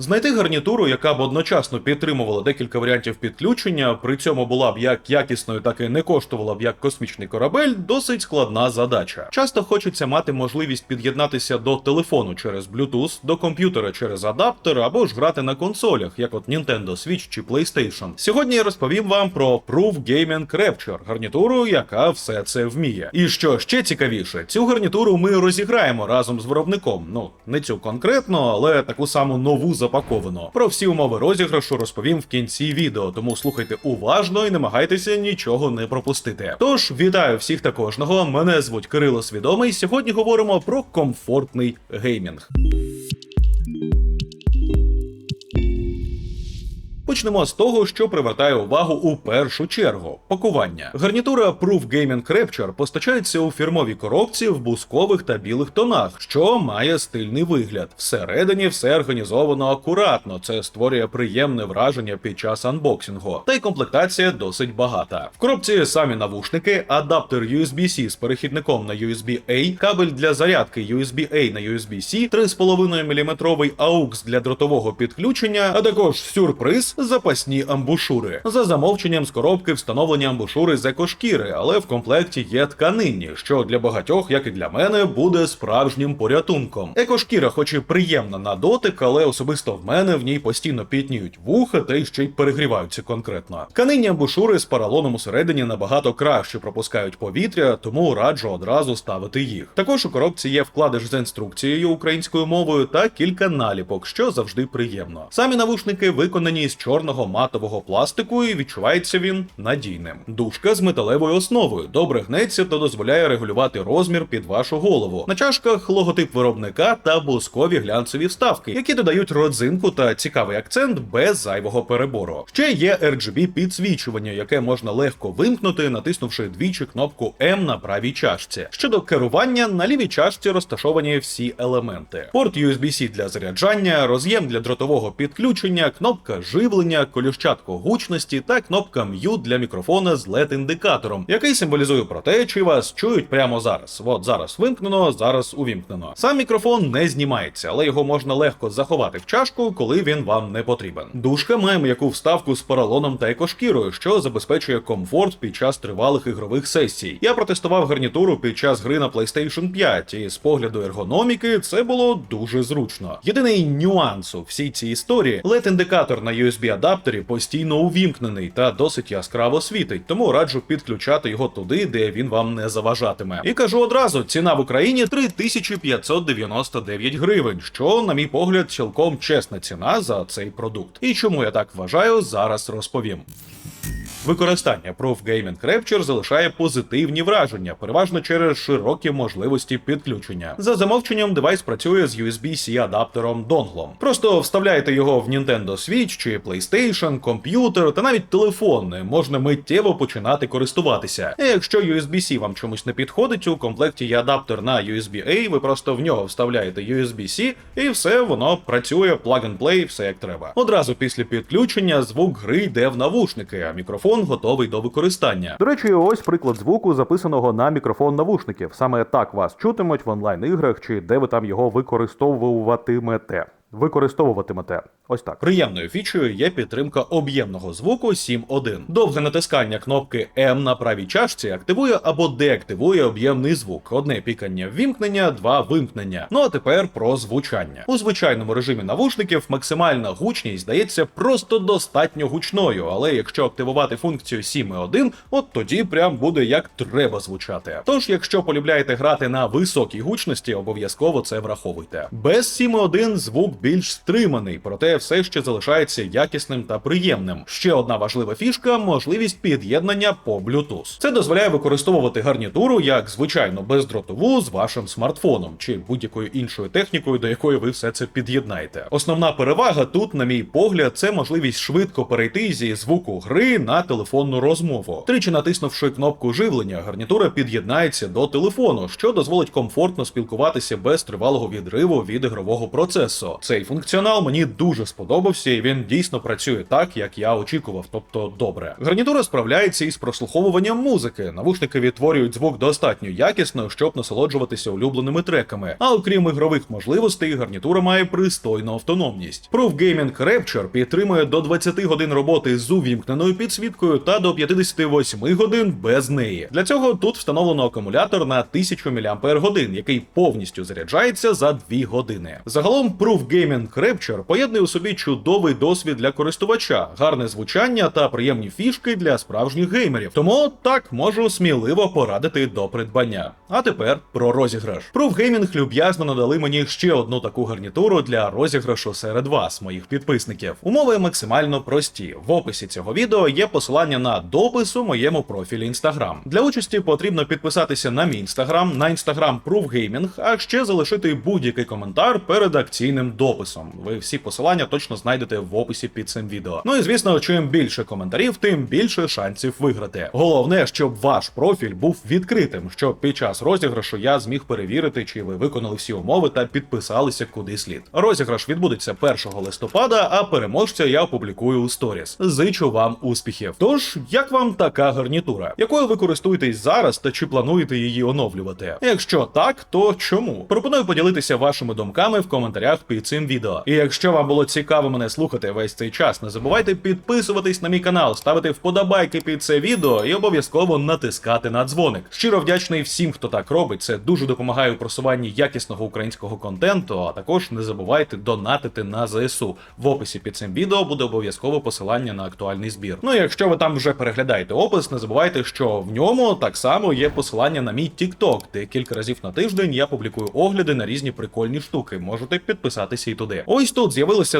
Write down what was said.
Знайти гарнітуру, яка б одночасно підтримувала декілька варіантів підключення, при цьому була б як якісною, так і не коштувала б як космічний корабель, досить складна задача. Часто хочеться мати можливість під'єднатися до телефону через Bluetooth, до комп'ютера через адаптер або ж грати на консолях, як от Nintendo Switch чи PlayStation. Сьогодні я розповім вам про Proof Gaming Rapture, гарнітуру, яка все це вміє. І що ще цікавіше, цю гарнітуру ми розіграємо разом з виробником. Ну не цю конкретно, але таку саму нову запаковану. Про всі умови розіграшу розповім в кінці відео, тому слухайте уважно і намагайтеся нічого не пропустити. Тож вітаю всіх та кожного. Мене звуть Кирило Свідомий. Сьогодні говоримо про комфортний геймінг. Почнемо з того, що привертає увагу у першу чергу пакування. Гарнітура Proof Gaming Rapture постачається у фірмовій коробці в бускових та білих тонах, що має стильний вигляд. Всередині все організовано акуратно. Це створює приємне враження під час анбоксингу. Та й комплектація досить багата. В коробці самі навушники, адаптер USB-C з перехідником на USB-A, кабель для зарядки USB-A на USB-C, 3,5 мм AUX для дротового підключення, а також сюрприз запасні амбушури. За замовченням з коробки встановлені амбушури з екошкіри, але в комплекті є тканинні, що для багатьох, як і для мене, буде справжнім порятунком. Екошкіра, хоч і приємна на дотик, але особисто в мене в ній постійно пітніють вуха та й ще й перегріваються конкретно. Тканинні амбушури з паралоном усередині набагато краще пропускають повітря, тому раджу одразу ставити їх. Також у коробці є вкладиш з інструкцією українською мовою та кілька наліпок, що завжди приємно. Самі навушники виконані з чорного матового пластику і відчувається він надійним. Дужка з металевою основою добре гнеться та дозволяє регулювати розмір під вашу голову. На чашках логотип виробника та бускові глянцеві вставки, які додають родзинку та цікавий акцент без зайвого перебору. Ще є RGB підсвічування, яке можна легко вимкнути, натиснувши двічі кнопку М на правій чашці. Щодо керування, на лівій чашці розташовані всі елементи: порт USB-C для заряджання, роз'єм для дротового підключення, кнопка живлення, колющатко гучності та кнопка Mute для мікрофона з LED-індикатором, який символізує про те, чи вас чують прямо зараз. От зараз вимкнено, зараз увімкнено. Сам мікрофон не знімається, але його можна легко заховати в чашку, коли він вам не потрібен. Дужка має м'яку вставку з поролоном та екошкірою, що забезпечує комфорт під час тривалих ігрових сесій. Я протестував гарнітуру під час гри на PlayStation 5, і з погляду ергономіки це було дуже зручно. Єдиний нюанс у всій цій історії LED-індикатор на USB-адаптері постійно увімкнений та досить яскраво світить, тому раджу підключати його туди, де він вам не заважатиме. І кажу одразу: ціна в Україні 3599 гривень, що, на мій погляд, цілком чесна ціна за цей продукт. І чому я так вважаю, зараз розповім. Використання Proof Gaming Rapture залишає позитивні враження, переважно через широкі можливості підключення. За замовченням девайс працює з USB-C адаптером донглом. Просто вставляєте його в Nintendo Switch чи PlayStation, комп'ютер та навіть телефон. Можна миттєво починати користуватися. І якщо USB-C вам чомусь не підходить, у комплекті є адаптер на USB-A, ви просто в нього вставляєте USB-C, і все воно працює plug and play, все як треба. Одразу після підключення звук гри йде в навушники, а мікрофон готовий до використання. До речі, ось приклад звуку, записаного на мікрофон навушників. Саме так вас чутимуть в онлайн-іграх чи де ви там його використовуватимете. Використовуватимете. Ось так. Приємною фічею є підтримка об'ємного звуку 7.1. Довге натискання кнопки М на правій чашці активує або деактивує об'ємний звук. Одне пікання ввімкнення, два вимкнення. Ну а тепер про звучання. У звичайному режимі навушників максимальна гучність здається просто достатньо гучною, але якщо активувати функцію 7.1, от тоді прям буде як треба звучати. Тож, якщо полюбляєте грати на високій гучності, обов'язково це враховуйте. Без 7.1 звук більш стриманий, проте все ще залишається якісним та приємним. Ще одна важлива фішка можливість під'єднання по Bluetooth. Це дозволяє використовувати гарнітуру як звичайно бездротову з вашим смартфоном чи будь-якою іншою технікою, до якої ви все це під'єднаєте. Основна перевага тут, на мій погляд, це можливість швидко перейти зі звуку гри на телефонну розмову. Тричі натиснувши кнопку живлення, гарнітура під'єднається до телефону, що дозволить комфортно спілкуватися без тривалого відриву від ігрового процесу. Цей функціонал мені дуже сподобався, і він дійсно працює так, як я очікував, тобто добре. Гарнітура справляється із прослуховуванням музики. Навушники відтворюють звук достатньо якісно, щоб насолоджуватися улюбленими треками. А окрім ігрових можливостей, гарнітура має пристойну автономність. Proof Gaming Rapture підтримує до 20 годин роботи з увімкненою підсвіткою та до 58 годин без неї. Для цього тут встановлено акумулятор на 1000 мАч, який повністю заряджається за 2 години. Загалом Proof Gaming Rapture поєднує у собі чудовий досвід для користувача, гарне звучання та приємні фішки для справжніх геймерів. Тому так можу сміливо порадити до придбання. А тепер про розіграш. Gaming люб'язно надали мені ще одну таку гарнітуру для розіграшу серед вас, моїх підписників. Умови максимально прості. В описі цього відео є посилання на допис у моєму профілі Instagram. Для участі потрібно підписатися на мій Instagram, на Instagram Proof Gaming, а ще залишити будь-який коментар перед акційним дописом. Ви всі посилання точно знайдете в описі під цим відео. Ну і звісно, чим більше коментарів, тим більше шансів виграти. Головне, щоб ваш профіль був відкритим, щоб під час розіграшу я зміг перевірити, чи ви виконали всі умови та підписалися куди слід. Розіграш відбудеться 1 листопада, а переможця я опублікую у сторіс. Зичу вам успіхів. Тож, як вам така гарнітура? Якою ви користуєтесь зараз та чи плануєте її оновлювати? Якщо так, то чому? Пропоную поділитися вашими думками в коментарях під цим відео. І якщо вам було цікаво мене слухати весь цей час, не забувайте підписуватись на мій канал, ставити вподобайки під це відео і обов'язково натискати на дзвоник. Щиро вдячний всім, хто так робить. Це дуже допомагає у просуванні якісного українського контенту. А також не забувайте донатити на ЗСУ. В описі під цим відео буде обов'язково посилання на актуальний збір. Ну і якщо ви там вже переглядаєте опис, не забувайте, що в ньому так само є посилання на мій TikTok, де кілька разів на тиждень я публікую огляди на різні прикольні штуки. Можете підписатися і туди. Ось тут з'явилося